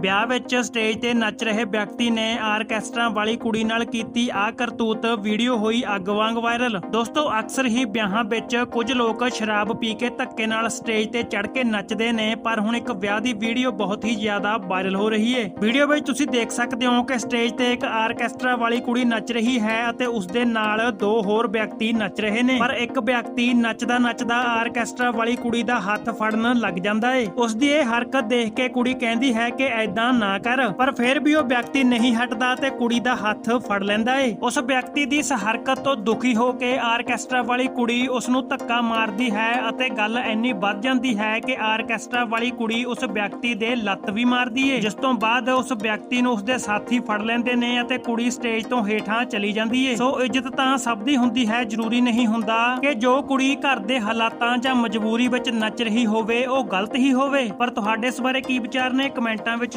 ਵਿਆਹ ਵਿੱਚ ਸਟੇਜ ਤੇ ਨੱਚ ਰਹੇ ਵਿਅਕਤੀ ਨੇ ਆਰਕੈਸਟਰਾ ਵਾਲੀ ਕੁੜੀ ਨਾਲ ਕੀਤੀ ਆ ਕਰਤੂਤ। ਵੀਡੀਓ ਹੋਈ ਅੱਗ ਵਾਂਗ ਵਾਇਰਲ। ਦੋਸਤੋ, ਅਕਸਰ ਹੀ ਵਿਆਹਾਂ ਵਿੱਚ ਕੁਝ ਲੋਕ ਸ਼ਰਾਬ ਪੀ ਕੇ ਧੱਕੇ ਨਾਲ ਸਟੇਜ ਤੇ ਚੜ ਕੇ ਨੱਚਦੇ ਨੇ, ਪਰ ਹੁਣ ਇੱਕ ਵਿਆਹ ਦੀ ਵੀਡੀਓ ਬਹੁਤ ਹੀ ਜ਼ਿਆਦਾ ਵਾਇਰਲ ਹੋ ਰਹੀ ਹੈ ਵੀਡੀਓ ਵਿੱਚ ਤੁਸੀਂ ਦੇਖ ਸਕਦੇ ਹੋ ਕਿ ਸਟੇਜ ਤੇ ਇੱਕ ਆਰਕੈਸਟਰਾ ਵਾਲੀ ਕੁੜੀ ਨੱਚ ਰਹੀ ਹੈ ਅਤੇ ਉਸ ਦੇ ਨਾਲ ਦੋ ਹੋਰ ਵਿਅਕਤੀ ਨੱਚ ਰਹੇ ਨੇ। ਪਰ ਇੱਕ ਵਿਅਕਤੀ ਨੱਚਦਾ ਨੱਚਦਾ ਆਰਕੈਸਟਰਾ ਵਾਲੀ ਕੁੜੀ ਦਾ ਹੱਥ ਫੜਨ ਲੱਗ ਜਾਂਦਾ ਏ। ਉਸ ਦੀ ਇਹ ਹਰਕਤ ਦੇਖ ਕੇ ਕੁੜੀ ਕਹਿੰਦੀ ਹੈ ਕਿ ਐਦਾਂ ਨਾ ਕਰ, ਪਰ ਫਿਰ ਵੀ ਉਹ ਵਿਅਕਤੀ ਨਹੀਂ ਹਟਦਾ ਤੇ ਕੁੜੀ ਦਾ ਹੱਥ ਫੜ ਲੈਂਦਾ ਏ। ਉਸ ਵਿਅਕਤੀ ਦੀ ਇਸ ਹਰਕਤ ਤੋਂ ਦੁਖੀ ਹੋ ਕੇ ਆਰਕੈਸਟਰਾ ਵਾਲੀ ਕੁੜੀ ਉਸ ਨੂੰ ਧੱਕਾ ਮਾਰਦੀ ਹੈ ਅਤੇ ਗੱਲ ਇੰਨੀ ਵੱਧ ਜਾਂਦੀ ਹੈ ਕਿ ਆਰਕੈਸਟਰਾ ਵਾਲੀ ਕੁੜੀ ਉਸ ਵਿਅਕਤੀ ਦੇ ਲੱਤ ਵੀ ਮਾਰਦੀ ਏ, ਜਿਸ ਤੋਂ ਬਾਅਦ ਉਸ ਵਿਅਕਤੀ ਨੂੰ ਉਸ ਦੇ ਸਾਥੀ ਫੜ ਲੈਂਦੇ ਨੇ ਅਤੇ ਕੁੜੀ ਸਟੇਜ ਤੋਂ ਹੇਠਾਂ ਚਲੀ ਜਾਂਦੀ ਏ। ਸੋ ਇੱਜ਼ਤ ਤਾਂ ਸਭ ਦੀ ਹੁੰਦੀ ਹੈ, ਜ਼ਰੂਰੀ ਨਹੀਂ ਹੁੰਦਾ ਕਿ ਜੋ ਕੁੜੀ ਘਰ ਦੇ ਹਾਲਾਤਾਂ ਜਾਂ ਮਜਬੂਰੀ ਵਿੱਚ ਨੱਚ ਰਹੀ ਹੋਵੇ, ਉਹ ਗਲਤ ਹੀ ਹੋਵੇ। ਪਰ ਤੁਹਾਡੇ ਇਸ ਬਾਰੇ ਕੀ ਵਿਚਾਰ ਨੇ? ਕਮੈਂਟਾਂ ਵਿੱਚ